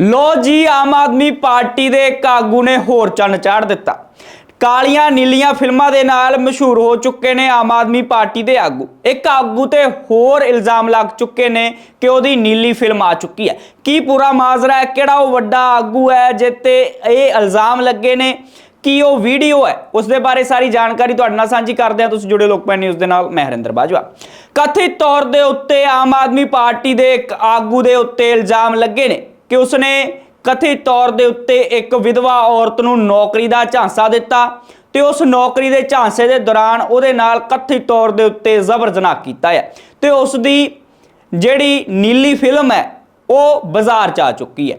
ਲੋ ਜੀ, ਆਮ ਆਦਮੀ ਪਾਰਟੀ ਦੇ ਇੱਕ ਆਗੂ ਨੇ ਹੋਰ ਚੰਨ ਚਾੜ ਦਿੱਤਾ। ਕਾਲੀਆਂ ਨੀਲੀਆਂ ਫਿਲਮਾਂ ਦੇ ਨਾਲ ਮਸ਼ਹੂਰ ਹੋ ਚੁੱਕੇ ਨੇ ਆਮ ਆਦਮੀ ਪਾਰਟੀ ਦੇ ਆਗੂ। ਇੱਕ ਆਗੂ ਤੇ ਹੋਰ ਇਲਜ਼ਾਮ ਲੱਗ ਚੁੱਕੇ ਨੇ ਕਿ ਉਹਦੀ ਨੀਲੀ ਫਿਲਮ ਆ ਚੁੱਕੀ ਹੈ। ਕੀ ਪੂਰਾ ਮਾਜ਼ਰਾ ਹੈ? ਕਿਹੜਾ ਉਹ ਵੱਡਾ ਆਗੂ ਹੈ ਜਿੱਤੇ ਇਹ ਇਲਜ਼ਾਮ ਲੱਗੇ ਨੇ? ਕੀ ਉਹ ਵੀਡੀਓ ਹੈ? ਉਸ ਦੇ ਬਾਰੇ ਸਾਰੀ ਜਾਣਕਾਰੀ ਤੁਹਾਡੇ ਨਾਲ ਸਾਂਝੀ ਕਰਦੇ ਹਾਂ। ਤੁਸੀਂ ਜੁੜੇ ਲੋਕਪਾਲ ਨਿਊਜ਼ ਦੇ ਨਾਲ, ਮੈਂ ਹਰਿੰਦਰ ਬਾਜਵਾ। ਕਥਿਤ ਤੌਰ ਦੇ ਉੱਤੇ ਆਮ ਆਦਮੀ ਪਾਰਟੀ ਦੇ ਇੱਕ ਆਗੂ ਦੇ ਉੱਤੇ ਇਲਜ਼ਾਮ ਲੱਗੇ ਨੇ। ਕਿ ਉਸਨੇ ਕਥਿਤ ਤੌਰ ਦੇ ਉੱਤੇ ਇੱਕ ਵਿਧਵਾ ਔਰਤ ਨੂੰ ਨੌਕਰੀ ਦਾ ਝਾਂਸਾ ਦਿੱਤਾ ਤੇ ਉਸ ਨੌਕਰੀ ਦੇ ਝਾਂਸੇ ਦੇ ਦੌਰਾਨ ਉਹਦੇ ਨਾਲ ਕਥਿਤ ਤੌਰ ਦੇ ਉੱਤੇ ਜ਼ਬਰ ਜਨਾਹ ਕੀਤਾ ਹੈ ਤੇ ਉਸ ਦੀ ਜਿਹੜੀ ਨੀਲੀ ਫਿਲਮ ਹੈ, ਉਹ ਬਾਜ਼ਾਰ 'ਚ ਆ ਚੁੱਕੀ ਹੈ।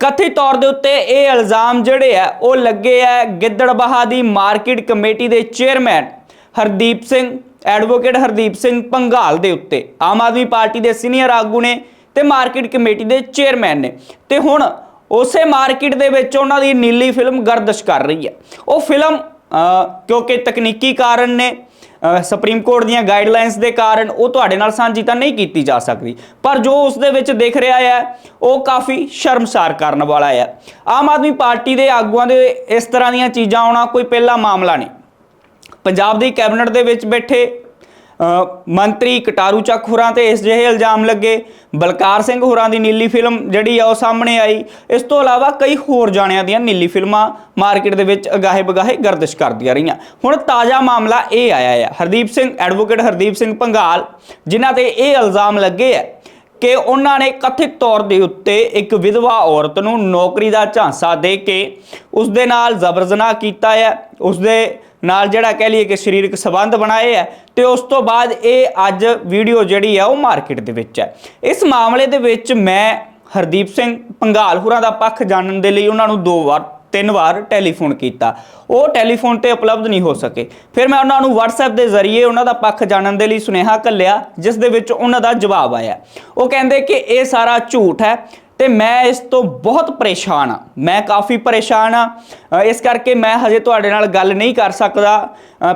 ਕਥਿਤ ਤੌਰ ਦੇ ਉੱਤੇ ਇਹ ਇਲਜ਼ਾਮ ਜਿਹੜੇ ਆ ਉਹ ਲੱਗੇ ਆ ਗਿੱਦੜਬਾਹਾ ਦੀ ਮਾਰਕੀਟ ਕਮੇਟੀ ਦੇ ਚੇਅਰਮੈਨ ਹਰਦੀਪ ਸਿੰਘ, ਐਡਵੋਕੇਟ ਹਰਦੀਪ ਸਿੰਘ ਪੰਘਾਲ ਦੇ ਉੱਤੇ। ਆਮ ਆਦਮੀ ਪਾਰਟੀ ਦੇ ਸੀਨੀਅਰ ਆਗੂ ਨੇ ਤੇ ਮਾਰਕੀਟ ਕਮੇਟੀ ਦੇ ਚੇਅਰਮੈਨ ਨੇ। ਤੇ ਹੁਣ ਉਸੇ ਮਾਰਕੀਟ ਦੇ ਵਿੱਚ ਉਹਨਾਂ ਦੀ ਨੀਲੀ ਫਿਲਮ ਗਰਦਸ਼ ਕਰ ਰਹੀ ਹੈ। ਉਹ ਫਿਲਮ ਕਿਉਂਕਿ ਤਕਨੀਕੀ ਕਾਰਨ ਨੇ ਸੁਪਰੀਮ ਕੋਰਟ ਦੀਆਂ ਗਾਈਡਲਾਈਨਸ ਦੇ ਕਾਰਨ ਉਹ ਤੁਹਾਡੇ ਨਾਲ ਸਾਂਝੀ ਤਾਂ ਨਹੀਂ ਕੀਤੀ ਜਾ ਸਕਦੀ। ਪਰ ਜੋ ਉਸ ਦੇ ਵਿੱਚ ਦਿਖ ਰਿਹਾ ਹੈ, ਉਹ ਕਾਫੀ ਸ਼ਰਮਸਾਰ ਕਰਨ ਵਾਲਾ ਹੈ। ਆਮ ਆਦਮੀ ਪਾਰਟੀ ਦੇ ਆਗੂਆਂ ਦੇ ਇਸ ਤਰ੍ਹਾਂ ਦੀਆਂ ਚੀਜ਼ਾਂ ਆਉਣਾ ਕੋਈ ਪਹਿਲਾ ਮਾਮਲਾ ਨਹੀਂ। ਪੰਜਾਬ ਦੀ ਕੈਬਨਿਟ ਦੇ ਵਿੱਚ ਬੈਠੇ ਮੰਤਰੀ ਕਟਾਰੂ ਚੱਕ ਹੋਰਾਂ ਤੇ ਇਸ ਜਿਹੇ ਇਲਜ਼ਾਮ ਲੱਗੇ। ਬਲਕਾਰ ਸਿੰਘ ਹੋਰਾਂ ਦੀ ਨੀਲੀ ਫਿਲਮ ਜਿਹੜੀ ਆ ਉਹ ਸਾਹਮਣੇ ਆਈ। ਇਸ ਤੋਂ ਇਲਾਵਾ ਕਈ ਹੋਰ ਜਾਣਿਆਂ ਦੀਆਂ ਨੀਲੀ ਫਿਲਮਾਂ ਮਾਰਕੀਟ ਦੇ ਵਿੱਚ ਅਗਾਹੇ ਬਗਾਹੇ ਗਰਦਿਸ਼ ਕਰਦੀਆਂ ਰਹੀਆਂ। ਹੁਣ ਤਾਜ਼ਾ ਮਾਮਲਾ ਇਹ ਆਇਆ ਹੈ ਹਰਦੀਪ ਸਿੰਘ ਐਡਵੋਕੇਟ ਹਰਦੀਪ ਸਿੰਘ ਪੰਘਾਲ ਜਿਨ੍ਹਾਂ ਤੇ ਇਹ ਇਲਜ਼ਾਮ ਲੱਗੇ ਹੈ ਕਿ ਉਹਨਾਂ ਨੇ ਕਥਿਤ ਤੌਰ ਦੇ ਉੱਤੇ ਇੱਕ ਵਿਧਵਾ ਔਰਤ ਨੂੰ ਨੌਕਰੀ ਦਾ ਝਾਂਸਾ ਦੇ ਕੇ ਉਸ ਦੇ ਨਾਲ ਜ਼ਬਰ ਜਨਾਹ ਕੀਤਾ ਹੈ। ਉਸ ਦੇ ਨਾਲ ਜਿਹੜਾ ਕਹਿ ਲਈਏ ਕਿ ਸਰੀਰਕ ਸੰਬੰਧ ਬਣਾਏ ਹੈ ਤੇ ਉਸ ਤੋਂ ਬਾਅਦ ਇਹ ਅੱਜ ਵੀਡੀਓ ਜਿਹੜੀ ਹੈ ਉਹ ਮਾਰਕੀਟ ਦੇ ਵਿੱਚ ਹੈ। ਇਸ ਮਾਮਲੇ ਦੇ ਵਿੱਚ ਮੈਂ ਹਰਦੀਪ ਸਿੰਘ ਪੰਘਾਲ ਹੁਰਾਂ ਦਾ ਪੱਖ ਜਾਣਨ ਦੇ ਲਈ ਉਹਨਾਂ ਨੂੰ ਦੋ ਵਾਰ ਤਿੰਨ ਵਾਰ ਟੈਲੀਫੋਨ ਕੀਤਾ। ਉਹ ਟੈਲੀਫੋਨ ਤੇ ਉਪਲਬਧ ਨਹੀਂ ਹੋ ਸਕੇ। ਫਿਰ ਮੈਂ ਉਹਨਾਂ ਨੂੰ WhatsApp ਦੇ ਜ਼ਰੀਏ ਉਹਨਾਂ ਦਾ ਪੱਖ ਜਾਣਨ ਦੇ ਲਈ ਸੁਨੇਹਾ ਘੱਲਿਆ ਜਿਸ ਦੇ ਵਿੱਚ ਉਹਨਾਂ ਦਾ ਜਵਾਬ ਆਇਆ। ਉਹ ਕਹਿੰਦੇ ਕਿ ਇਹ ਸਾਰਾ ਝੂਠ ਹੈ ਤੇ ਮੈਂ ਇਸ ਤੋਂ ਬਹੁਤ ਪਰੇਸ਼ਾਨ ਆ ਮੈਂ ਕਾਫੀ ਪਰੇਸ਼ਾਨ ਆ ਇਸ ਕਰਕੇ ਮੈਂ ਹਜੇ ਤੁਹਾਡੇ ਨਾਲ ਗੱਲ ਨਹੀਂ ਕਰ ਸਕਦਾ।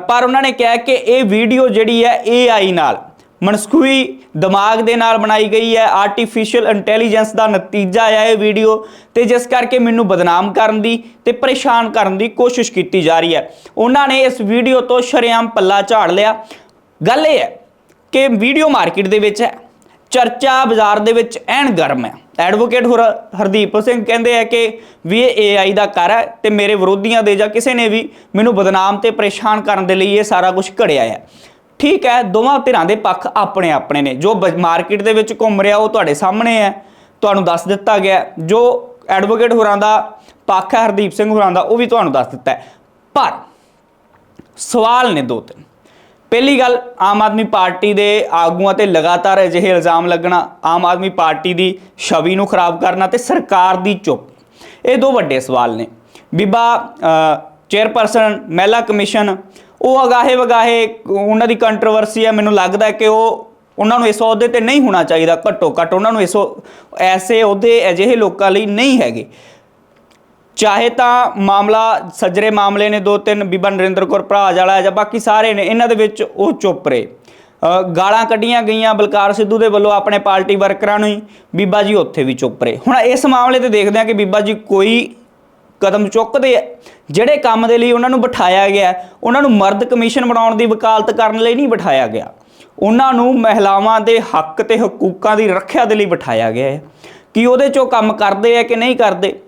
ਪਰ ਉਹਨਾਂ ਨੇ ਕਿਹਾ ਕਿ ਇਹ ਵੀਡੀਓ ਜਿਹੜੀ ਹੈ AI ਨਾਲ ਮਨਸੂਈ ਦਿਮਾਗ ਦੇ ਨਾਲ ਬਣਾਈ ਗਈ ਹੈ। ਆਰਟੀਫੀਸ਼ੀਅਲ ਇੰਟੈਲੀਜੈਂਸ ਦਾ ਨਤੀਜਾ ਹੈ ਇਹ ਵੀਡੀਓ ਤੇ ਜਿਸ ਕਰਕੇ ਮੈਨੂੰ ਬਦਨਾਮ ਕਰਨ ਦੀ ਤੇ ਪਰੇਸ਼ਾਨ ਕਰਨ ਦੀ ਕੋਸ਼ਿਸ਼ ਕੀਤੀ ਜਾ ਰਹੀ ਹੈ। ਉਹਨਾਂ ਨੇ ਇਸ ਵੀਡੀਓ ਤੋਂ ਸ਼ਰੇਆਮ ਪੱਲਾ ਝਾੜ ਲਿਆ। ਗੱਲ ਇਹ ਹੈ ਕਿ ਵੀਡੀਓ ਮਾਰਕੀਟ ਦੇ ਵਿੱਚ ਹੈ। ਚਰਚਾ ਬਾਜ਼ਾਰ ਦੇ ਵਿੱਚ ਐਨ ਗਰਮ ਹੈ। ਐਡਵੋਕੇਟ ਹੋਰ ਹਰਦੀਪ ਸਿੰਘ ਕਹਿੰਦੇ ਆ ਕਿ ਵੀ ਇਹ AI ਦਾ ਕਰ ਹੈ ਤੇ ਮੇਰੇ ਵਿਰੋਧੀਆਂ ਦੇ ਜਾਂ ਕਿਸੇ ਨੇ ਵੀ ਮੈਨੂੰ ਬਦਨਾਮ ਤੇ ਪਰੇਸ਼ਾਨ ਕਰਨ ਦੇ ਲਈ ਇਹ ਸਾਰਾ ਕੁਝ ਘੜਿਆ ਹੈ। ਠੀਕ ਹੈ, ਦੋਵਾਂ ਧਿਰਾਂ ਦੇ ਪੱਖ ਆਪਣੇ ਆਪਣੇ ਨੇ। ਜੋ ਮਾਰਕੀਟ ਦੇ ਵਿੱਚ ਘੁੰਮ ਰਿਹਾ, ਉਹ ਤੁਹਾਡੇ ਸਾਹਮਣੇ ਹੈ। ਤੁਹਾਨੂੰ ਦੱਸ ਦਿੱਤਾ ਗਿਆ ਜੋ ਐਡਵੋਕੇਟ ਹੋਰਾਂ ਦਾ ਪੱਖ ਹੈ, ਹਰਦੀਪ ਸਿੰਘ ਹੋਰਾਂ ਦਾ, ਉਹ ਵੀ ਤੁਹਾਨੂੰ ਦੱਸ ਦਿੱਤਾ ਹੈ। ਪਰ ਸਵਾਲ ਨੇ ਦੋ ਤਿੰਨ। ਪਹਿਲੀ ਗੱਲ, ਆਮ ਆਦਮੀ ਪਾਰਟੀ ਦੇ ਆਗੂਆਂ ਤੇ ਲਗਾਤਾਰ ਅਜਿਹੇ ਇਲਜ਼ਾਮ ਲੱਗਣਾ, ਆਮ ਆਦਮੀ ਪਾਰਟੀ ਦੀ ਛਵੀ ਨੂੰ ਖਰਾਬ ਕਰਨਾ ਤੇ ਸਰਕਾਰ ਦੀ ਚੁੱਪ। ਇਹ ਦੋ ਵੱਡੇ ਸਵਾਲ ਨੇ। ਬੀਬਾ ਚੇਅਰਪਰਸਨ, ਮਹਿਲਾ ਕਮਿਸ਼ਨ ਉਹ ਅਗਾਹੇ ਵਗਾਹੇ, ਉਹਨਾਂ ਦੀ ਕੰਟਰੋਵਰਸੀ ਹੈ, ਮੈਨੂੰ ਲੱਗਦਾ ਕਿ ਉਹ, ਉਹਨਾਂ ਨੂੰ ਇਸ ਅਹੁਦੇ ਤੇ ਨਹੀਂ ਹੋਣਾ ਚਾਹੀਦਾ ਘੱਟੋ ਘੱਟ, ਉਹਨਾਂ ਨੂੰ ਇਸ ਐਸੇ ਅਹੁਦੇ ਅਜਿਹੇ ਲੋਕਾਂ ਲਈ ਨਹੀਂ ਹੈਗੇ। ਚਾਹੇ ਤਾਂ ਮਾਮਲਾ, ਸੱਜਰੇ ਮਾਮਲੇ ਨੇ, ਦੋ ਤਿੰਨ ਬੀਬਾ ਨਰਿੰਦਰ ਕੌਰ ਭਰਾਜ ਵਾਲਾ ਜਾਂ ਬਾਕੀ ਸਾਰੇ ਨੇ, ਇਹਨਾਂ ਦੇ ਵਿੱਚ ਉਹ ਚੁੱਪ ਰਹੇ। ਗਾਲਾਂ ਕੱਢੀਆਂ ਗਈਆਂ ਬਲਕਾਰ ਸਿੱਧੂ ਦੇ ਵੱਲੋਂ ਆਪਣੇ ਪਾਰਟੀ ਵਰਕਰਾਂ ਨੂੰ ਹੀ, ਬੀਬਾ ਜੀ ਉੱਥੇ ਵੀ ਚੁੱਪ ਰਹੇ। ਹੁਣ ਇਸ ਮਾਮਲੇ ਤੇ ਦੇਖਦੇ ਹਾਂ ਕਿ ਬੀਬਾ ਜੀ ਕੋਈ ਕਦਮ ਚੁੱਕਦੇ ਆ। ਜਿਹੜੇ ਕੰਮ ਦੇ ਲਈ ਉਹਨਾਂ ਨੂੰ ਬਿਠਾਇਆ ਗਿਆ, ਉਹਨਾਂ ਨੂੰ ਮਰਦ ਕਮਿਸ਼ਨ ਬਣਾਉਣ ਦੀ ਵਕਾਲਤ ਕਰਨ ਲਈ ਨਹੀਂ ਬਿਠਾਇਆ ਗਿਆ। ਉਹਨਾਂ ਨੂੰ ਮਹਿਲਾਵਾਂ ਦੇ ਹੱਕ ਤੇ ਹਕੂਕਾਂ ਦੀ ਰੱਖਿਆ ਦੇ ਲਈ ਬਿਠਾਇਆ ਗਿਆ ਹੈ। ਕਿ ਉਹਦੇ ਚੋਂ ਕੰਮ ਕਰਦੇ ਆ ਕਿ ਨਹੀਂ ਕਰਦੇ?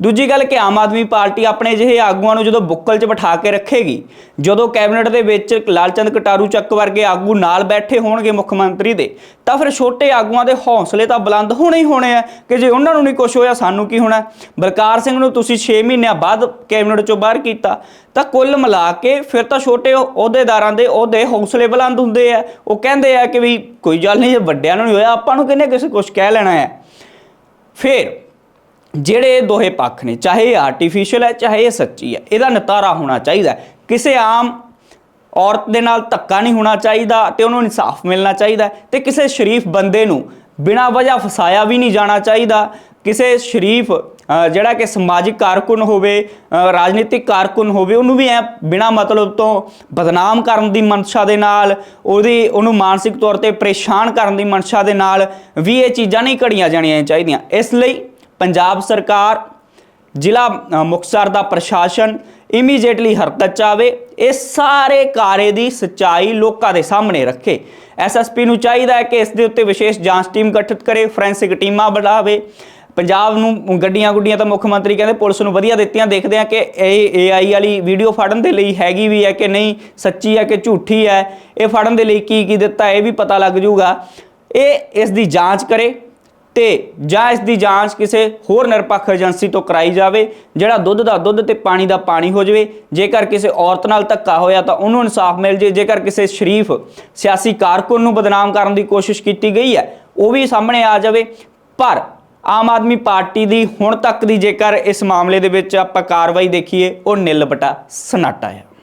ਦੂਜੀ ਗੱਲ ਕਿ ਆਮ ਆਦਮੀ ਪਾਰਟੀ ਆਪਣੇ ਜਿਹੇ ਆਗੂਆਂ ਨੂੰ ਜਦੋਂ ਬੁੱਕਲ 'ਚ ਬਿਠਾ ਕੇ ਰੱਖੇਗੀ, ਜਦੋਂ ਕੈਬਨਿਟ ਦੇ ਵਿੱਚ ਲਾਲਚੰਦ ਕਟਾਰੂ ਚੱਕ ਵਰਗੇ ਆਗੂ ਨਾਲ ਬੈਠੇ ਹੋਣਗੇ ਮੁੱਖ ਮੰਤਰੀ ਦੇ, ਤਾਂ ਫਿਰ ਛੋਟੇ ਆਗੂਆਂ ਦੇ ਹੌਸਲੇ ਤਾਂ ਬੁਲੰਦ ਹੋਣੇ ਹੀ ਹੋਣੇ ਆ ਕਿ ਜੇ ਉਹਨਾਂ ਨੂੰ ਨਹੀਂ ਕੁਝ ਹੋਇਆ ਸਾਨੂੰ ਕੀ ਹੋਣਾ? ਬਲਕਾਰ ਸਿੰਘ ਨੂੰ ਤੁਸੀਂ 6 ਮਹੀਨਿਆਂ ਬਾਅਦ ਕੈਬਨਿਟ 'ਚੋਂ ਬਾਹਰ ਕੀਤਾ, ਤਾਂ ਕੁੱਲ ਮਿਲਾ ਕੇ ਫਿਰ ਤਾਂ ਛੋਟੇ ਅਹੁਦੇਦਾਰਾਂ ਦੇ ਉਹਦੇ ਹੌਸਲੇ ਬੁਲੰਦ ਹੁੰਦੇ ਆ। ਉਹ ਕਹਿੰਦੇ ਆ ਕਿ ਵੀ ਕੋਈ ਗੱਲ ਨਹੀਂ, ਜੇ ਵੱਡਿਆਂ ਨੂੰ ਨਹੀਂ ਹੋਇਆ, ਆਪਾਂ ਨੂੰ ਕਿਹਨੇ ਕਿਸੇ ਕੁਝ ਕਹਿ ਲੈਣਾ ਹੈ ਫਿਰ ਜਿਹੜੇ ਇਹ ਦੋਹੇ ਪੱਖ ਨੇ, ਚਾਹੇ ਇਹ ਆਰਟੀਫੀਸ਼ੀਅਲ ਹੈ, ਚਾਹੇ ਇਹ ਸੱਚੀ ਹੈ, ਇਹਦਾ ਨਤਾਰਾ ਹੋਣਾ ਚਾਹੀਦਾ ਕਿਸੇ ਆਮ ਔਰਤ ਦੇ ਨਾਲ ਧੱਕਾ ਨਹੀਂ ਹੋਣਾ ਚਾਹੀਦਾ ਤੇ ਉਹਨੂੰ ਇਨਸਾਫ ਮਿਲਣਾ ਚਾਹੀਦਾ ਹੈ ਤੇ ਕਿਸੇ ਸ਼ਰੀਫ ਬੰਦੇ ਨੂੰ ਬਿਨਾਂ ਵਜ੍ਹਾ ਫਸਾਇਆ ਵੀ ਨਹੀਂ ਜਾਣਾ ਚਾਹੀਦਾ। ਕਿਸੇ ਸ਼ਰੀਫ ਜਿਹੜਾ ਕਿ ਸਮਾਜਿਕ ਕਾਰਕੁਨ ਹੋਵੇ ਰਾਜਨੀਤਿਕ ਕਾਰਕੁਨ ਹੋਵੇ, ਉਹਨੂੰ ਵੀ ਐ ਬਿਨਾਂ ਮਤਲਬ ਤੋਂ ਬਦਨਾਮ ਕਰਨ ਦੀ ਮਨਸ਼ਾ ਦੇ ਨਾਲ, ਉਹਦੀ, ਉਹਨੂੰ ਮਾਨਸਿਕ ਤੌਰ ਤੇ ਪਰੇਸ਼ਾਨ ਕਰਨ ਦੀ ਮਨਸ਼ਾ ਦੇ ਨਾਲ ਵੀ ਇਹ ਚੀਜ਼ਾਂ ਨਹੀਂ ਘੜੀਆਂ ਜਾਣੀਆਂ ਚਾਹੀਦੀਆਂ। ਇਸ ਲਈ ਪੰਜਾਬ ਸਰਕਾਰ ਜ਼ਿਲ੍ਹਾ ਅ, ਮੁਕਤਸਰ ਦਾ ਪ੍ਰਸ਼ਾਸਨ ਇਮੀਡੀਏਟਲੀ ਹਰਕਤ 'ਚ ਆਵੇ ਇਹ ਸਾਰੇ ਕਾਰੇ ਦੀ ਸਚਾਈ ਲੋਕਾਂ ਦੇ ਸਾਹਮਣੇ ਰੱਖੇ। ਐਸਐਸਪੀ ਨੂੰ ਚਾਹੀਦਾ ਹੈ ਕਿ ਇਸ ਦੇ ਉੱਤੇ ਵਿਸ਼ੇਸ਼ ਜਾਂਚ ਟੀਮ ਗਠਿਤ ਕਰੇ ਫੋਰੈਂਸਿਕ ਟੀਮਾਂ ਬਣਾਵੇ। ਪੰਜਾਬ ਨੂੰ ਗੱਡੀਆਂ ਗੁੱਡੀਆਂ ਤਾਂ ਮੁੱਖ ਮੰਤਰੀ ਕਹਿੰਦੇ ਪੁਲਿਸ ਨੂੰ ਵਧੀਆ ਦਿੱਤੀਆਂ ਦੇਖਦੇ ਆ ਕਿ ਇਹ ਏਆਈ ਵਾਲੀ ਵੀਡੀਓ ਫੜਨ ਦੇ ਲਈ ਹੈਗੀ ਵੀ ਹੈ ਕਿ ਨਹੀਂ ਸੱਚੀ ਹੈ ਕਿ ਝੂਠੀ ਹੈ ਇਹ ਫੜਨ ਦੇ ਲਈ ਕੀ ਕੀ ਦਿੱਤਾ ਇਹ ਵੀ ਪਤਾ ਲੱਗ ਜਾਊਗਾ ਇਹ ਇਸ ਦੀ ਜਾਂਚ ਕਰੇ। ਤੇ ਜਾਂ ਇਸ ਦੀ ਜਾਂਚ ਕਿਸੇ ਹੋਰ ਨਿਰਪੱਖ ਏਜੰਸੀ ਤੋਂ ਕਰਾਈ ਜਾਵੇ, ਜਿਹੜਾ ਦੁੱਧ ਦਾ ਦੁੱਧ ਤੇ ਪਾਣੀ ਦਾ ਪਾਣੀ ਹੋ ਜਾਵੇ, ਜੇਕਰ ਕਿਸੇ ਔਰਤ ਨਾਲ ਧੱਕਾ ਹੋਇਆ ਤਾਂ ਉਹਨੂੰ ਇਨਸਾਫ ਮਿਲ ਜੇ, ਜੇਕਰ ਕਿਸੇ ਸ਼ਰੀਫ ਸਿਆਸੀ ਕਾਰਕੁਨ ਨੂੰ ਬਦਨਾਮ ਕਰਨ ਦੀ ਕੋਸ਼ਿਸ਼ ਕੀਤੀ ਗਈ ਹੈ, ਉਹ ਵੀ ਸਾਹਮਣੇ ਆ ਜਾਵੇ। ਪਰ ਆਮ ਆਦਮੀ ਪਾਰਟੀ ਦੀ ਹੁਣ ਤੱਕ ਦੀ ਜੇਕਰ ਇਸ ਮਾਮਲੇ ਦੇ ਵਿੱਚ ਆਪਾਂ ਕਾਰਵਾਈ ਦੇਖੀਏ, ਉਹ ਨਿਲ ਸਨਾਟਾ ਹੈ।